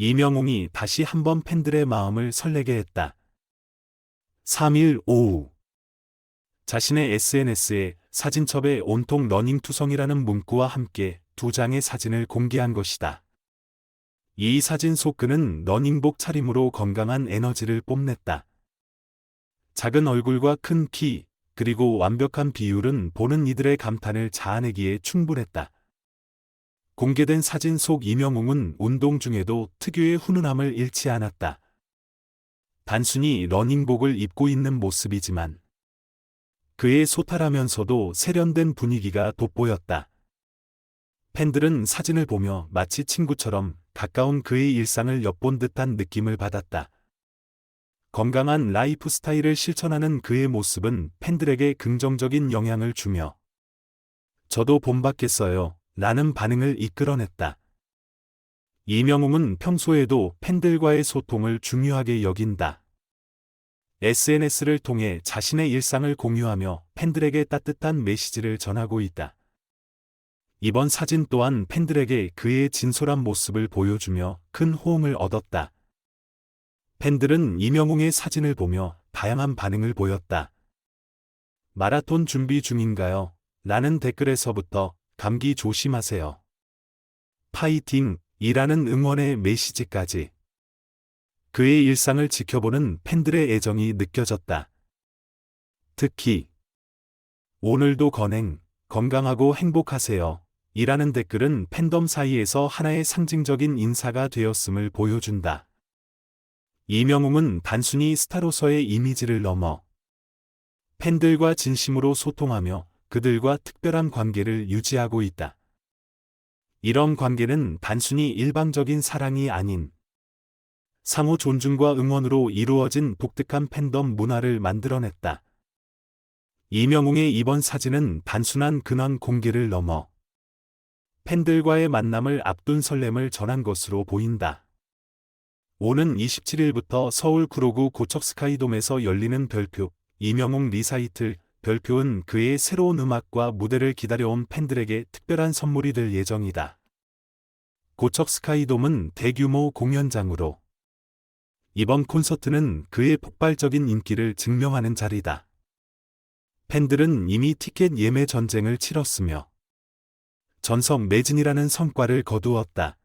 이명웅이 다시 한번 팬들의 마음을 설레게 했다. 3일 오후 자신의 SNS에 사진첩에 온통 러닝투성이라는 문구와 함께 두 장의 사진을 공개한 것이다. 이 사진 속 그는 러닝복 차림으로 건강한 에너지를 뽐냈다. 작은 얼굴과 큰 키, 그리고 완벽한 비율은 보는 이들의 감탄을 자아내기에 충분했다. 공개된 사진 속 이명웅은 운동 중에도 특유의 훈훈함을 잃지 않았다. 단순히 러닝복을 입고 있는 모습이지만 그의 소탈하면서도 세련된 분위기가 돋보였다. 팬들은 사진을 보며 마치 친구처럼 가까운 그의 일상을 엿본 듯한 느낌을 받았다. 건강한 라이프 스타일을 실천하는 그의 모습은 팬들에게 긍정적인 영향을 주며 저도 본받겠어요. 라는 반응을 이끌어냈다. 이명웅은 평소에도 팬들과의 소통을 중요하게 여긴다. SNS를 통해 자신의 일상을 공유하며 팬들에게 따뜻한 메시지를 전하고 있다. 이번 사진 또한 팬들에게 그의 진솔한 모습을 보여주며 큰 호응을 얻었다. 팬들은 이명웅의 사진을 보며 다양한 반응을 보였다. 마라톤 준비 중인가요? 라는 댓글에서부터 감기 조심하세요. 파이팅! 이라는 응원의 메시지까지. 그의 일상을 지켜보는 팬들의 애정이 느껴졌다. 특히, 오늘도 건행, 건강하고 행복하세요. 이라는 댓글은 팬덤 사이에서 하나의 상징적인 인사가 되었음을 보여준다. 이명웅은 단순히 스타로서의 이미지를 넘어 팬들과 진심으로 소통하며 그들과 특별한 관계를 유지하고 있다. 이런 관계는 단순히 일방적인 사랑이 아닌 상호 존중과 응원으로 이루어진 독특한 팬덤 문화를 만들어냈다. 이명웅의 이번 사진은 단순한 근황 공개를 넘어 팬들과의 만남을 앞둔 설렘을 전한 것으로 보인다. 오는 27일부터 서울 구로구 고척 스카이돔에서 열리는 별표 이명웅 리사이틀 별표는 그의 새로운 음악과 무대를 기다려온 팬들에게 특별한 선물이 될 예정이다. 고척 스카이돔은 대규모 공연장으로 이번 콘서트는 그의 폭발적인 인기를 증명하는 자리다. 팬들은 이미 티켓 예매 전쟁을 치렀으며 전성 매진이라는 성과를 거두었다.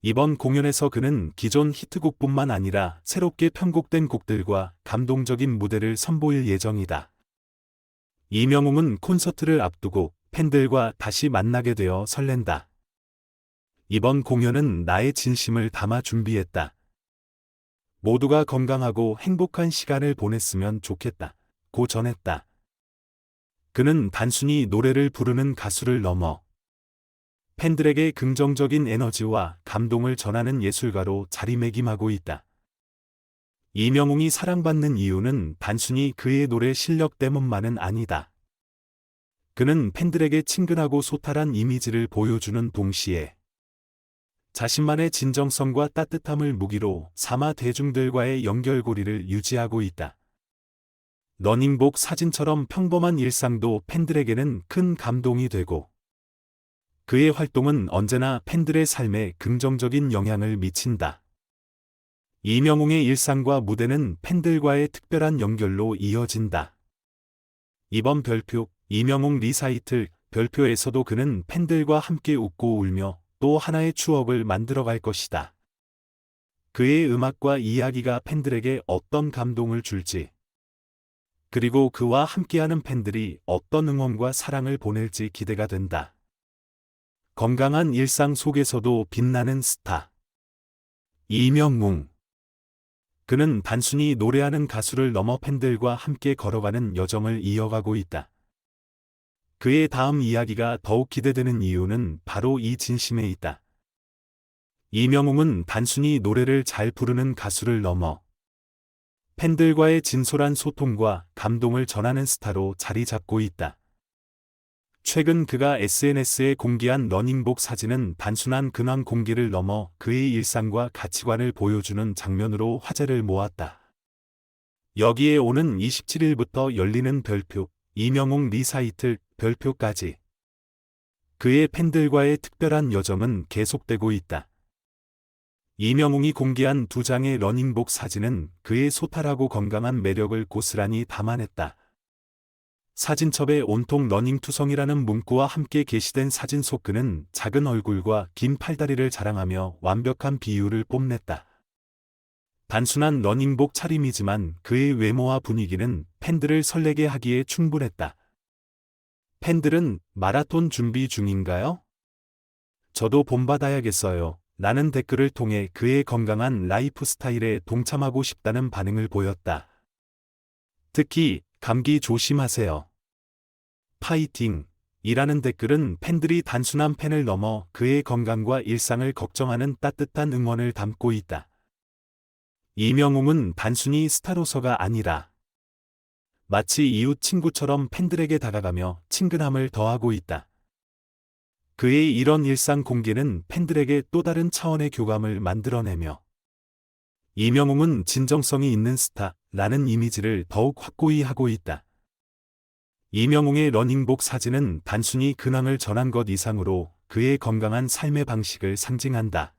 이번 공연에서 그는 기존 히트곡뿐만 아니라 새롭게 편곡된 곡들과 감동적인 무대를 선보일 예정이다. 이명웅은 콘서트를 앞두고 팬들과 다시 만나게 되어 설렌다. 이번 공연은 나의 진심을 담아 준비했다. 모두가 건강하고 행복한 시간을 보냈으면 좋겠다. 고 전했다. 그는 단순히 노래를 부르는 가수를 넘어 팬들에게 긍정적인 에너지와 감동을 전하는 예술가로 자리매김하고 있다. 이명웅이 사랑받는 이유는 단순히 그의 노래 실력 때문만은 아니다. 그는 팬들에게 친근하고 소탈한 이미지를 보여주는 동시에 자신만의 진정성과 따뜻함을 무기로 삼아 대중들과의 연결고리를 유지하고 있다. 러닝복 사진처럼 평범한 일상도 팬들에게는 큰 감동이 되고 그의 활동은 언제나 팬들의 삶에 긍정적인 영향을 미친다. 이명웅의 일상과 무대는 팬들과의 특별한 연결로 이어진다. 이번 별표, 이명웅 리사이틀, 별표에서도 그는 팬들과 함께 웃고 울며 또 하나의 추억을 만들어갈 것이다. 그의 음악과 이야기가 팬들에게 어떤 감동을 줄지, 그리고 그와 함께하는 팬들이 어떤 응원과 사랑을 보낼지 기대가 된다. 건강한 일상 속에서도 빛나는 스타. 이명웅. 그는 단순히 노래하는 가수를 넘어 팬들과 함께 걸어가는 여정을 이어가고 있다. 그의 다음 이야기가 더욱 기대되는 이유는 바로 이 진심에 있다. 이명웅은 단순히 노래를 잘 부르는 가수를 넘어 팬들과의 진솔한 소통과 감동을 전하는 스타로 자리 잡고 있다. 최근 그가 SNS에 공개한 러닝복 사진은 단순한 근황 공개를 넘어 그의 일상과 가치관을 보여주는 장면으로 화제를 모았다. 여기에 오는 27일부터 열리는 별표, 이명웅 리사이틀 별표까지 그의 팬들과의 특별한 여정은 계속되고 있다. 이명웅이 공개한 두 장의 러닝복 사진은 그의 소탈하고 건강한 매력을 고스란히 담아냈다. 사진첩에 온통 러닝투성이라는 문구와 함께 게시된 사진 속 그는 작은 얼굴과 긴 팔다리를 자랑하며 완벽한 비율을 뽐냈다. 단순한 러닝복 차림이지만 그의 외모와 분위기는 팬들을 설레게 하기에 충분했다. 팬들은 마라톤 준비 중인가요? 저도 본받아야겠어요. 라는 댓글을 통해 그의 건강한 라이프 스타일에 동참하고 싶다는 반응을 보였다. 특히 감기 조심하세요. 파이팅! 이라는 댓글은 팬들이 단순한 팬을 넘어 그의 건강과 일상을 걱정하는 따뜻한 응원을 담고 있다. 이명웅은 단순히 스타로서가 아니라 마치 이웃 친구처럼 팬들에게 다가가며 친근함을 더하고 있다. 그의 이런 일상 공개는 팬들에게 또 다른 차원의 교감을 만들어내며 이명웅은 진정성이 있는 스타 라는 이미지를 더욱 확고히 하고 있다. 이명웅의 러닝복 사진은 단순히 근황을 전한 것 이상으로 그의 건강한 삶의 방식을 상징한다.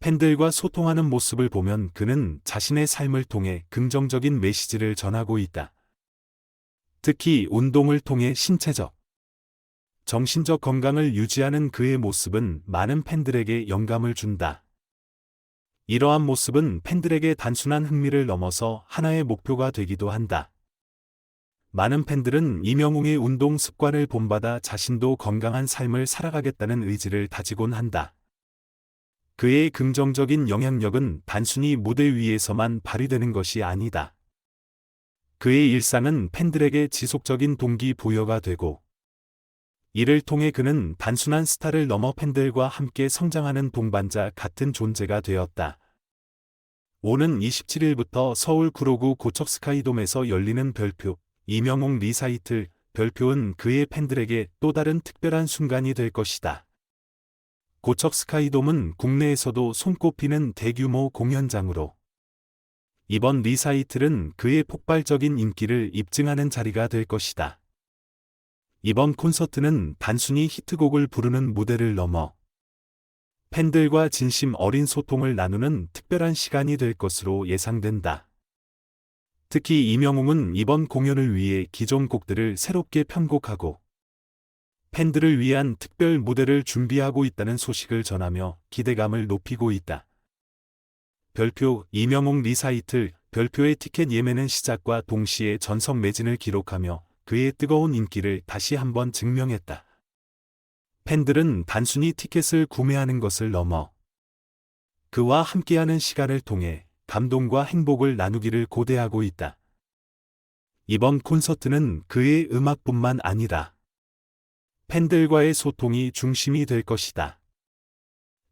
팬들과 소통하는 모습을 보면 그는 자신의 삶을 통해 긍정적인 메시지를 전하고 있다. 특히 운동을 통해 신체적, 정신적 건강을 유지하는 그의 모습은 많은 팬들에게 영감을 준다. 이러한 모습은 팬들에게 단순한 흥미를 넘어서 하나의 목표가 되기도 한다. 많은 팬들은 이명웅의 운동 습관을 본받아 자신도 건강한 삶을 살아가겠다는 의지를 다지곤 한다. 그의 긍정적인 영향력은 단순히 무대 위에서만 발휘되는 것이 아니다. 그의 일상은 팬들에게 지속적인 동기부여가 되고, 이를 통해 그는 단순한 스타를 넘어 팬들과 함께 성장하는 동반자 같은 존재가 되었다. 오는 27일부터 서울 구로구 고척 스카이돔에서 열리는 별표, 이명웅 리사이틀, 별표는 그의 팬들에게 또 다른 특별한 순간이 될 것이다. 고척 스카이돔은 국내에서도 손꼽히는 대규모 공연장으로 이번 리사이틀은 그의 폭발적인 인기를 입증하는 자리가 될 것이다. 이번 콘서트는 단순히 히트곡을 부르는 무대를 넘어 팬들과 진심 어린 소통을 나누는 특별한 시간이 될 것으로 예상된다. 특히 이명웅은 이번 공연을 위해 기존 곡들을 새롭게 편곡하고 팬들을 위한 특별 무대를 준비하고 있다는 소식을 전하며 기대감을 높이고 있다. 별표 이명웅 리사이틀 별표의 티켓 예매는 시작과 동시에 전석 매진을 기록하며 그의 뜨거운 인기를 다시 한번 증명했다. 팬들은 단순히 티켓을 구매하는 것을 넘어 그와 함께하는 시간을 통해 감동과 행복을 나누기를 고대하고 있다. 이번 콘서트는 그의 음악뿐만 아니라 팬들과의 소통이 중심이 될 것이다.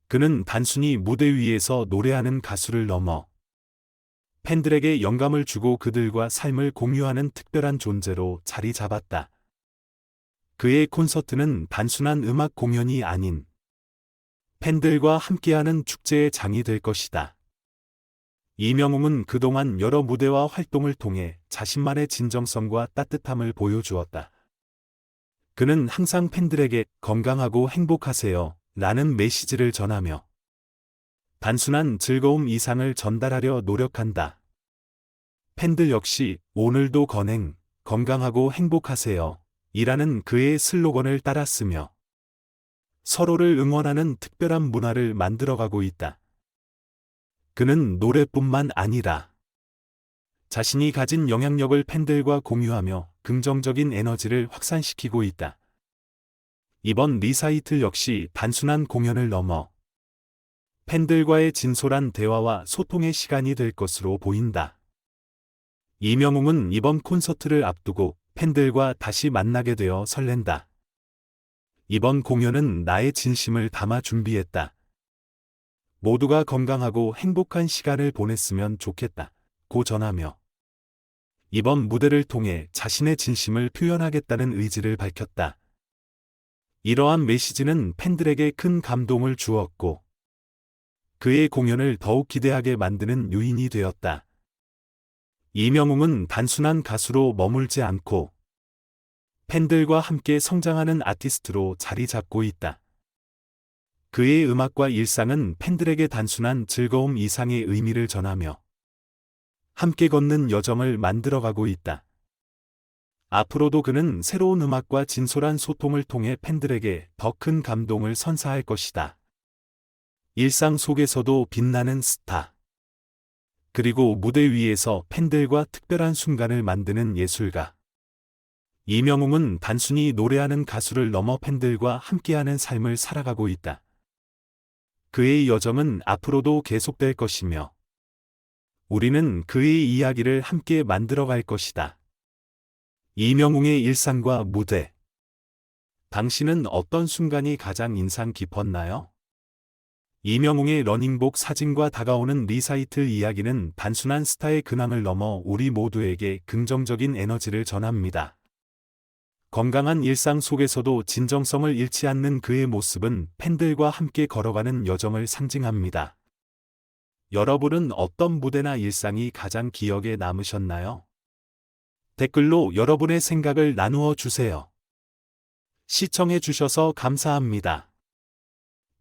그는 단순히 무대 위에서 노래하는 가수를 넘어 팬들에게 영감을 주고 그들과 삶을 공유하는 특별한 존재로 자리 잡았다. 그의 콘서트는 단순한 음악 공연이 아닌 팬들과 함께하는 축제의 장이 될 것이다. 이명웅은 그동안 여러 무대와 활동을 통해 자신만의 진정성과 따뜻함을 보여주었다. 그는 항상 팬들에게 건강하고 행복하세요 라는 메시지를 전하며 단순한 즐거움 이상을 전달하려 노력한다. 팬들 역시 오늘도 건행, 건강하고 행복하세요. 이라는 그의 슬로건을 따랐으며 서로를 응원하는 특별한 문화를 만들어가고 있다. 그는 노래뿐만 아니라 자신이 가진 영향력을 팬들과 공유하며 긍정적인 에너지를 확산시키고 있다. 이번 리사이틀 역시 단순한 공연을 넘어 팬들과의 진솔한 대화와 소통의 시간이 될 것으로 보인다. 이명웅은 이번 콘서트를 앞두고 팬들과 다시 만나게 되어 설렌다. 이번 공연은 나의 진심을 담아 준비했다. 모두가 건강하고 행복한 시간을 보냈으면 좋겠다. 고 전하며 이번 무대를 통해 자신의 진심을 표현하겠다는 의지를 밝혔다. 이러한 메시지는 팬들에게 큰 감동을 주었고 그의 공연을 더욱 기대하게 만드는 요인이 되었다. 이명웅은 단순한 가수로 머물지 않고 팬들과 함께 성장하는 아티스트로 자리 잡고 있다. 그의 음악과 일상은 팬들에게 단순한 즐거움 이상의 의미를 전하며 함께 걷는 여정을 만들어가고 있다. 앞으로도 그는 새로운 음악과 진솔한 소통을 통해 팬들에게 더 큰 감동을 선사할 것이다. 일상 속에서도 빛나는 스타. 그리고 무대 위에서 팬들과 특별한 순간을 만드는 예술가. 이명웅은 단순히 노래하는 가수를 넘어 팬들과 함께하는 삶을 살아가고 있다. 그의 여정은 앞으로도 계속될 것이며, 우리는 그의 이야기를 함께 만들어갈 것이다. 이명웅의 일상과 무대. 당신은 어떤 순간이 가장 인상 깊었나요? 이명웅의 러닝복 사진과 다가오는 리사이틀 이야기는 단순한 스타의 근황을 넘어 우리 모두에게 긍정적인 에너지를 전합니다. 건강한 일상 속에서도 진정성을 잃지 않는 그의 모습은 팬들과 함께 걸어가는 여정을 상징합니다. 여러분은 어떤 무대나 일상이 가장 기억에 남으셨나요? 댓글로 여러분의 생각을 나누어 주세요. 시청해 주셔서 감사합니다.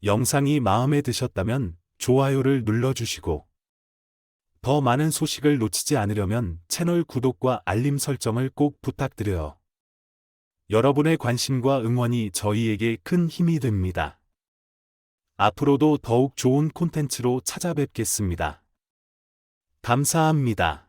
영상이 마음에 드셨다면 좋아요를 눌러주시고 더 많은 소식을 놓치지 않으려면 채널 구독과 알림 설정을 꼭 부탁드려요. 여러분의 관심과 응원이 저희에게 큰 힘이 됩니다. 앞으로도 더욱 좋은 콘텐츠로 찾아뵙겠습니다. 감사합니다.